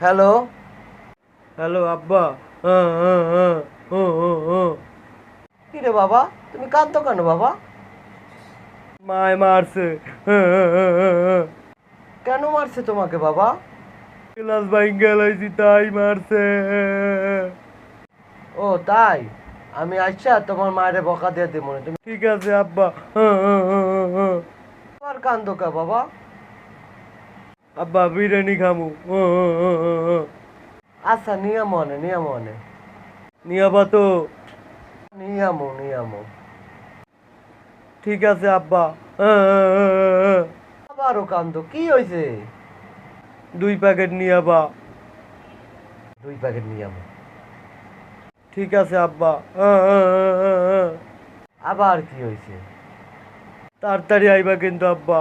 Hello hello আব্বা হ্যাঁ হ্যাঁ হ্যাঁ হ্যাঁ হ্যাঁ হ্যাঁ কি রে বাবা তুমি কাঁদতো কেন বাবা মায় মারছে হ্যাঁ হ্যাঁ হ্যাঁ হ্যাঁ হ্যাঁ কেন মারছে তোমাকে বাবা ক্লাস বাইক গেলাইছি তাই মারছে ও তাই আমি আচ্ছা তোমার মায়ের বকা দিয়ে দিব তুমি ঠিক আছে আব্বা হ্যাঁ হ্যাঁ হ্যাঁ হ্যাঁ হ্যাঁ আবার কান্দো কে বাবা আব্বা, বিরিয়ানি খামু। আচ্ছা নিয়ম অনে নিয়ম অনে নিয়াবা তো। নিয়ামো নিয়ামো ঠিক আছে, আব্বা। আবারও কান্দো, কি হয়েছে দুই প্যাকেট নিয়াবা দুই প্যাকেট নিয়ামো ঠিক আছে, আব্বা। আবার কি হয়েছে তাড়াতাড়ি আইবা কিন্তু, আব্বা।